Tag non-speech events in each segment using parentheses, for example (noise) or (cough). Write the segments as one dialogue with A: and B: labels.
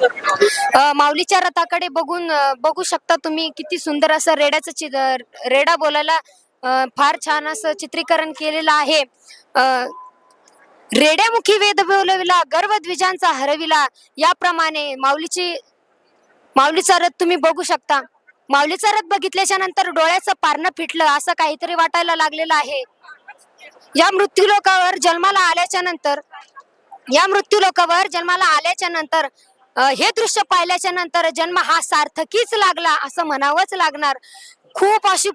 A: अ, माऊलीच्या रथाकडे बघून अ, बघू शकता तुम्ही किती सुंदर असं रेड्याचं चि रेडा बोलायला अ, फार छान असं चित्रीकरण केलेलं आहे. अ, रेड्यामुखी वेद बोलविला गर्व द्विजांचा हरविला याप्रमाणे माऊलीची माऊलीचा रथ तुम्ही बघू शकता. माऊलीचा रथ बघितल्याच्या नंतर डोळ्याचं पारणं फिटलं असं काहीतरी वाटायला लागलेलं आहे. या मृत्यूलोकावर जन्माला आल्याच्यानंतर या मृत्यूलोकावर जन्माला आल्याच्यानंतर हे दृश्य पाहिल्याच्या नंतर जन्म हा सार्थकीच लागला असं म्हणावंच लागणार. खूप अशी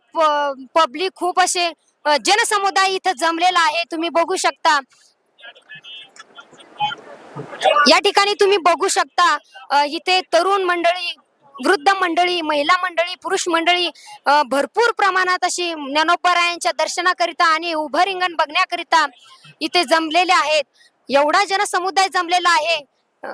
A: पब्लिक खूप असे जनसमुदाय इथं जमलेला आहे. तुम्ही बघू शकता. या ठिकाणी तुम्ही बघू शकता इथे तरुण मंडळी वृद्ध मंडळी महिला मंडळी पुरुष मंडळी भरपूर प्रमाणात अशी ज्ञानोपरायांच्या दर्शनाकरिता आणि उभं रिंगण बघण्याकरिता इथे जमलेले आहेत. एवढा जनसमुदाय जमलेला आहे अ,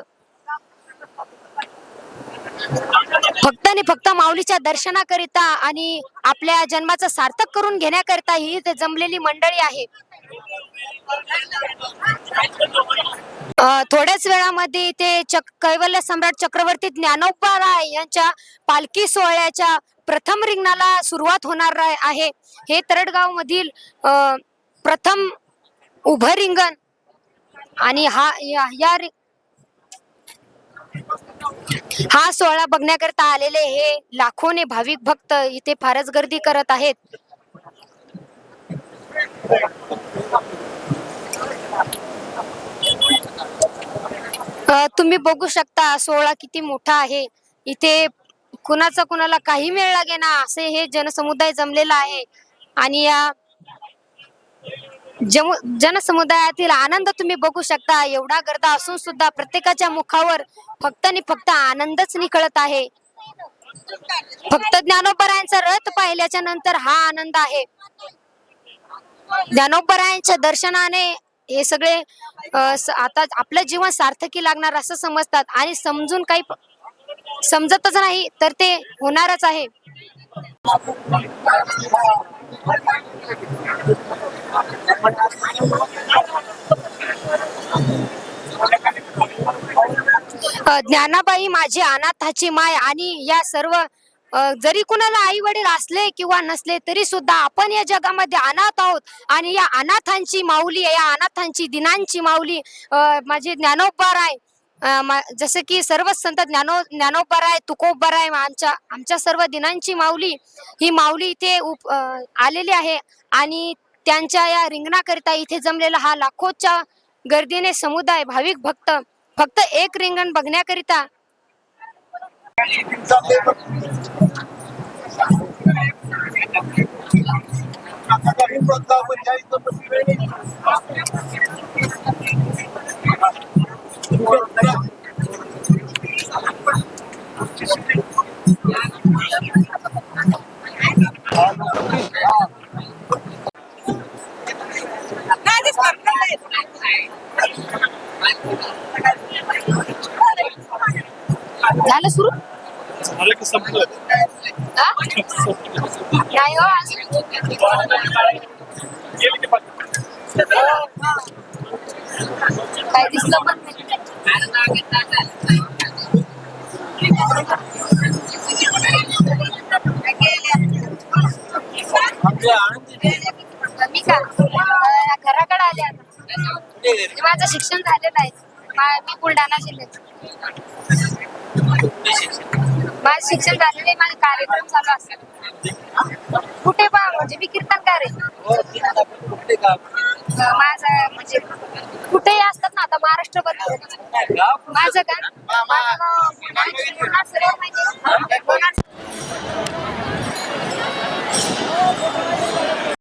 A: फक्त आणि फक्त माऊलीच्या दर्शनाकरिता आणि आपल्या जन्माचं सार्थक करून घेण्याकरिता ही इथे जमलेली मंडळी आहे. थोड्याच वेळामध्ये ते चक कैवल्य सम्राट चक्रवर्ती ज्ञानोबा राय यांच्या पालखी सोहळ्याच्या प्रथम रिंगणाला सुरुवात होणार आहे. हे तरडगाव मधील प्रथम उभं रिंगण आणि हा या, या (laughs) हा सोहळा बघण्याकरता आलेले हे लाखोने भाविक भक्त इथे फारच गर्दी करत आहेत. तुम्ही बघू शकता सोहळा किती मोठा आहे. इथे कुणाचा कुणाला काही मेळ लागे ना असे हे जनसमुदाय जमलेला आहे. आणि या जमु जनसमुदायातील आनंद तुम्ही बघू शकता. एवढा गर्दा असून सुद्धा प्रत्येकाच्या मुखावर फक्त आणि फक्त आनंदच निकळत आहे. फक्त ज्ञानोबरायांचा रथ पाहिल्याच्या नंतर हा आनंद आहे. ज्ञानोबरायांच्या दर्शनाने हे सगळे आता आपलं जीवन सार्थकी लागणार असं समजतात. आणि समजून काही समजतच नाही तर ते होणारच आहे. ज्ञानाबाई माझी अनाथाची माय आणि या सर्व जरी कुणाला आई वडील असले किंवा नसले तरी सुद्धा आपण या जगामध्ये अनाथ आहोत. आणि या अनाथांची माऊली या अनाथांची दिनांची माऊली माझी ज्ञानोबराय आहे. जसं की सर्वच संत ज्ञानो ज्ञानोबराय आहे आमच्या आमच्या सर्व दिनांची माऊली. ही माऊली इथे उप आलेली आहे. आणि त्यांच्या या रिंगणाकरिता इथे जमलेला हा लाखोच्या गर्दीने समुदाय भाविक भक्त फक्त एक रिंगण बघण्याकरिता झालं सुरू?
B: झालं की संपलं.
A: हा? नाही हो काय दिसलं पण मी का अं, घराकडे आले आता मी माझं शिक्षण झालेलं आहे. मी बुलढाणा जिल्ह्यात. माझं शिक्षण झालेलं आहे. माझे कार्यक्रम चालू असतात कुठे पा म्हणजे मी कीर्तनकार आहे. माझं म्हणजे कुठेही असतात ना आता महाराष्ट्रभर. माझं का माझं